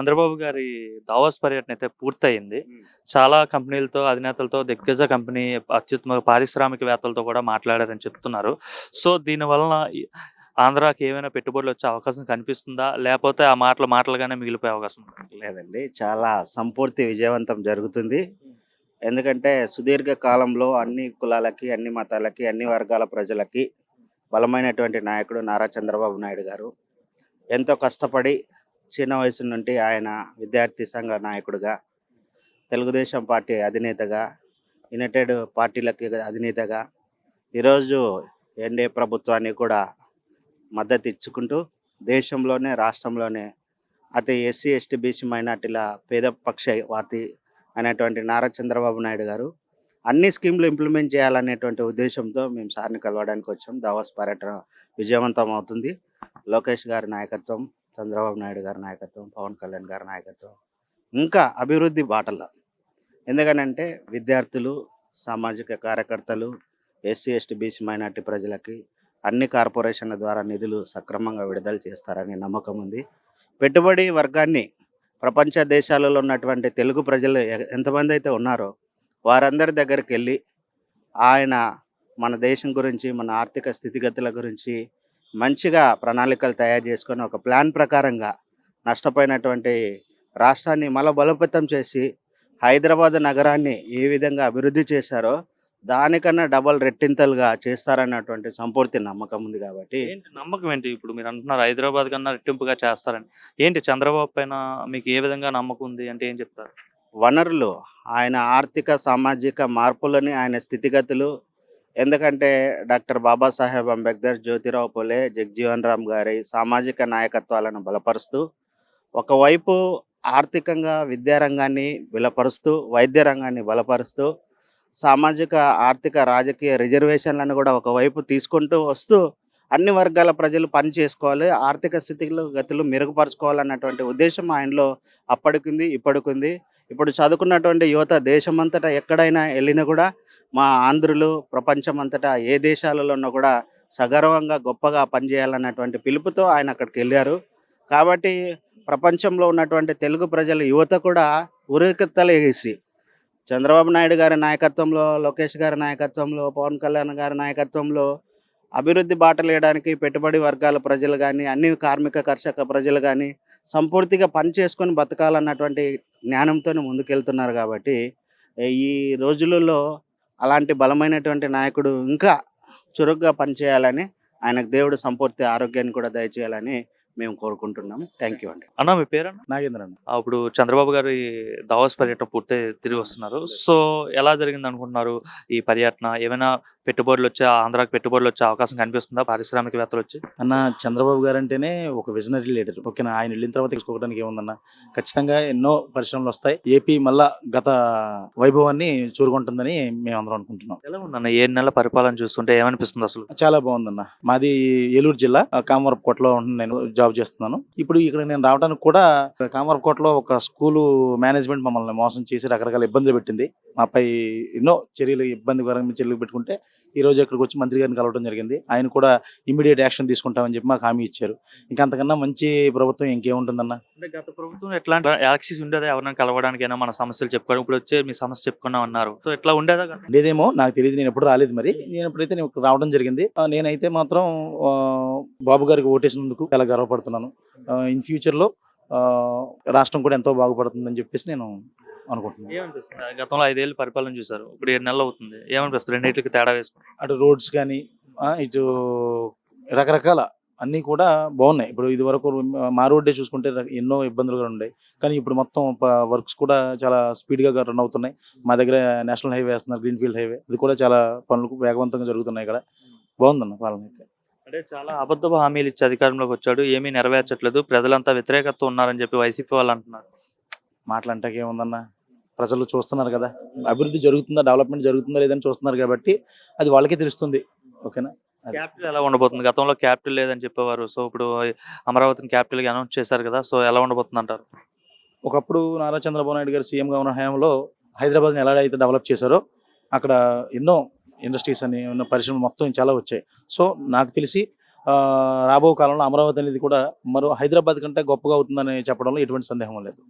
చంద్రబాబు గారి దావోస్ పర్యటన అయితే పూర్తయింది. చాలా కంపెనీలతో అధినేతలతో దిగ్గజ కంపెనీ అత్యుత్తమ పారిశ్రామికవేత్తలతో కూడా మాట్లాడారని చెప్తున్నారు. సో దీని వలన ఈ- ఆంధ్రాకి ఏమైనా పెట్టుబడులు వచ్చే అవకాశం కనిపిస్తుందా? లేకపోతే ఆ మాటలు మాటలుగానే మిగిలిపోయే అవకాశం? లేదండి. చాలా సంపూర్తి విజయవంతం జరుగుతుంది. ఎందుకంటే సుదీర్ఘ కాలంలో అన్ని కులాలకి అన్ని మతాలకి అన్ని వర్గాల ప్రజలకి బలమైనటువంటి నాయకుడు నారా చంద్రబాబు నాయుడు గారు ఎంతో కష్టపడి చిన్న వయసు నుండి ఆయన విద్యార్థి సంఘ నాయకుడిగా తెలుగుదేశం పార్టీ అధినేతగా యునైటెడ్ పార్టీలకి అధినేతగా ఈరోజు ఎన్డీఏ ప్రభుత్వాన్ని కూడా మద్దతు ఇచ్చుకుంటూ దేశంలోనే రాష్ట్రంలోనే అతి ఎస్సీ ఎస్టీ బీసీ మైనార్టీల పేద పక్షవాతి అనేటువంటి నారా చంద్రబాబు నాయుడు గారు అన్ని స్కీమ్లు ఇంప్లిమెంట్ చేయాలనేటువంటి ఉద్దేశంతో మేము సార్ని కలవడానికి వచ్చాం. దావాస్ పర్యటన విజయవంతం అవుతుంది. లోకేష్ గారి నాయకత్వం చంద్రబాబు నాయుడు గారి నాయకత్వం పవన్ కళ్యాణ్ గారి నాయకత్వం ఇంకా అభివృద్ధి బాటలో. ఎందుకనంటే విద్యార్థులు సామాజిక కార్యకర్తలు ఎస్సీ ఎస్టీ బీసీ మైనార్టీ ప్రజలకి అన్ని కార్పొరేషన్ల ద్వారా నిధులు సక్రమంగా విడుదల చేస్తారని నమ్మకం ఉంది. పెట్టుబడి వర్గాన్ని ప్రపంచ దేశాలలో ఉన్నటువంటి తెలుగు ప్రజలు ఎ- ఎంతమంది అయితే ఉన్నారో వారందరి దగ్గరికి వెళ్ళి ఆయన మన దేశం గురించి మన ఆర్థిక స్థితిగతుల గురించి మంచిగా ప్రణాళికలు తయారు చేసుకొని ఒక ప్లాన్ ప్రకారంగా నష్టపోయినటువంటి రాష్ట్రాన్ని మళ్ళా బలోపేతం చేసి హైదరాబాద్ నగరాన్ని ఏ విధంగా అభివృద్ధి చేశారో దానికన్నా డబల్ రెట్టింతలుగా చేస్తారన్నటువంటి సంపూర్తి నమ్మకం ఉంది కాబట్టి. ఏంటి నమ్మకం ఏంటి? ఇప్పుడు మీరు అంటున్నారు హైదరాబాద్ కన్నా రెట్టింపుగా చేస్తారని. ఏంటి చంద్రబాబు పైన మీకు ఏ విధంగా నమ్మకం ఉంది అంటే ఏం చెప్తారు? వనరులు ఆయన ఆర్థిక సామాజిక మార్పులని ఆయన స్థితిగతులు ఎందుకంటే డాక్టర్ బాబాసాహెబ్ అంబేద్కర్ జ్యోతిరావు పోలే జగ్జీవన్ రామ్ గారి సామాజిక నాయకత్వాలను బలపరుస్తూ ఒకవైపు ఆర్థికంగా విద్యారంగాన్ని బలపరుస్తూ వైద్య రంగాన్ని బలపరుస్తూ సామాజిక ఆర్థిక రాజకీయ రిజర్వేషన్లను కూడా ఒకవైపు తీసుకుంటూ వస్తూ అన్ని వర్గాల ప్రజలు పని చేసుకోవాలి ఆర్థిక స్థితిలో గతులు మెరుగుపరచుకోవాలన్నటువంటి ఉద్దేశం ఆయనలో అప్పటికింది ఇప్పటికింది. ఇప్పుడు చదువుకున్నటువంటి యువత దేశమంతటా ఎక్కడైనా వెళ్ళినా కూడా మా ఆంధ్రులు ప్రపంచమంతటా ఏ దేశాలలోనూ కూడా సగర్వంగా గొప్పగా పనిచేయాలన్నటువంటి పిలుపుతో ఆయన అక్కడికి వెళ్ళారు. కాబట్టి ప్రపంచంలో ఉన్నటువంటి తెలుగు ప్రజల యువత కూడా ఉరికెత్తలేసి చంద్రబాబు నాయుడు గారి నాయకత్వంలో లోకేష్ గారి నాయకత్వంలో పవన్ కళ్యాణ్ గారి నాయకత్వంలో అభివృద్ధి బాటలు వేయడానికి పెట్టుబడి వర్గాల ప్రజలు కానీ అన్ని కార్మిక కర్షక ప్రజలు కానీ సంపూర్తిగా పని చేసుకొని బతకాలన్నటువంటి జ్ఞానంతో ముందుకెళ్తున్నారు కాబట్టి ఈ రోజులలో అలాంటి బలమైనటువంటి నాయకుడు ఇంకా చురుగ్గా పనిచేయాలని ఆయనకు దేవుడు సంపూర్తి ఆరోగ్యాన్ని కూడా దయచేయాలని మేము కోరుకుంటున్నాము థ్యాంక్ యూ అండి. అన్న మీ పేరన్న? నాగేంద్ర అన్న. ఇప్పుడు చంద్రబాబు గారు ఈ దావోస్ పర్యటన పూర్తి తిరిగి వస్తున్నారు. సో ఎలా జరిగింది అనుకుంటున్నారు ఈ పర్యటన ఏమైనా పెట్టుబడులు వచ్చే ఆంధ్రాకి పెట్టుబడులు వచ్చే అవకాశం కనిపిస్తుందా పారిశ్రామికవేత్తలు వచ్చి అన్న చంద్రబాబు గారు అంటేనే ఒక విజనరీ లీడర్. ఓకేనా? ఆయన వెళ్ళిన తర్వాత తీసుకోవడానికి ఏముందన్న? ఖచ్చితంగా ఎన్నో పరిశ్రమలు వస్తాయి ఏపీ మళ్ళా గత వైభవాన్ని చూరుకుంటుందని మేము అందరం అనుకుంటున్నాం. ఎలా ఉందన్న? ఏ నెల పరిపాలన చూస్తుంటే ఏమనిపిస్తుంది అసలు? చాలా బాగుందన్న. మాది ఏలూరు జిల్లా కామవరపుకోటలో నేను జాబ్ చేస్తున్నాను. ఇప్పుడు ఇక్కడ నేను రావడానికి కూడా కామవరపుకోటలో ఒక స్కూలు మేనేజ్మెంట్ మమ్మల్ని మోసం చేసి రకరకాల ఇబ్బందులు పెట్టింది. మాపై ఎన్నో చర్యలు ఇబ్బందికరమైన చర్యలు పెట్టుకుంటే ఈ రోజు ఇక్కడికి వచ్చి మంత్రి గారిని కలవడం జరిగింది. ఆయన కూడా ఇమీడియట్ యాక్షన్ తీసుకుంటామని చెప్పి మాకు హామీ ఇచ్చారు. ఇంకా అంతకన్నా మంచి ప్రభుత్వం ఇంకేముంటుందన్న? అంటే గత ప్రభుత్వం ఎట్లాంటి యాక్సిస్ ఉండేదా? ఎవరైనా కలవడానికైనా మన సమస్యలు చెప్పుకోవడం. ఇప్పుడు వచ్చే మీ సమస్య చెప్పుకున్నాం అన్నారు. సో ఎట్లా ఉండేదా? ఉండేదేమో నాకు తెలియదు. నేను ఎప్పుడు రాలేదు మరి. నేను ఎప్పుడైతే నేను రావడం జరిగింది నేనైతే మాత్రం బాబు గారికి ఓటేసినందుకు చాలా గర్వపడుతున్నాను. ఇన్ ఫ్యూచర్లో ఆ, రాష్ట్రం కూడా ఎంతో బాగుపడుతుందని చెప్పేసి నేను అనుకుంటున్నాను. గతంలో ఐదేళ్ళు పరిపాలన చూసారు ఇప్పుడు ఏడు నెలలు అవుతుంది. ఏమనిపిస్తుంది? రెండింటికి తేడా వేసుకుంటారు అటు రోడ్స్ కానీ ఇటు రకరకాల అన్నీ కూడా బాగున్నాయి. ఇప్పుడు ఇది వరకు మా రోడ్డే చూసుకుంటే ఎన్నో ఇబ్బందులు కూడా ఉన్నాయి కానీ ఇప్పుడు మొత్తం వర్క్స్ కూడా చాలా స్పీడ్గా రన్ అవుతున్నాయి. మా దగ్గర నేషనల్ హైవే వేస్తున్నారు గ్రీన్ ఫీల్డ్ హైవే. ఇది కూడా చాలా పనులు వేగవంతంగా జరుగుతున్నాయి ఇక్కడ. బాగుందన్న పాలన అయితే. అంటే చాలా అబద్ధపు హామీలు ఇచ్చి అధికారంలోకి వచ్చాడు. ఏమీ నెరవేర్చట్లేదు. ప్రజలంతా వ్యతిరేకత ఉన్నారని చెప్పి వైసీపీ వాళ్ళు అంటున్నారు. మాటలంటాక ఏముందన్న? ప్రజలు చూస్తున్నారు కదా. అభివృద్ధి జరుగుతుందా డెవలప్మెంట్ జరుగుతుందా లేదని చూస్తున్నారు కాబట్టి అది వాళ్ళకే తెలుస్తుంది. ఓకేనా. క్యాపిటల్ ఎలా ఉండబోతుంది? గతంలో క్యాపిటల్ లేదని చెప్పేవారు. సో ఇప్పుడు అమరావతిని క్యాపిటల్గా అనౌన్స్ చేశారు కదా. సో ఎలా ఉండబోతుంది అంటారు? ఒకప్పుడు నారా చంద్రబాబు నాయుడు గారు సీఎంగా ఉన్న హయాంలో హైదరాబాద్ని ఎలా అయితే డెవలప్ చేశారో అక్కడ ఎన్నో ఇండస్ట్రీస్ అని ఉన్న పరిశ్రమలు మొత్తం చాలా వచ్చాయి. సో నాకు తెలిసి రాబో కాలంలో అమరావతి అనేది కూడా మరో హైదరాబాద్ కంటే గొప్పగా అవుతుందని చెప్పడంలో ఎటువంటి సందేహం లేదు.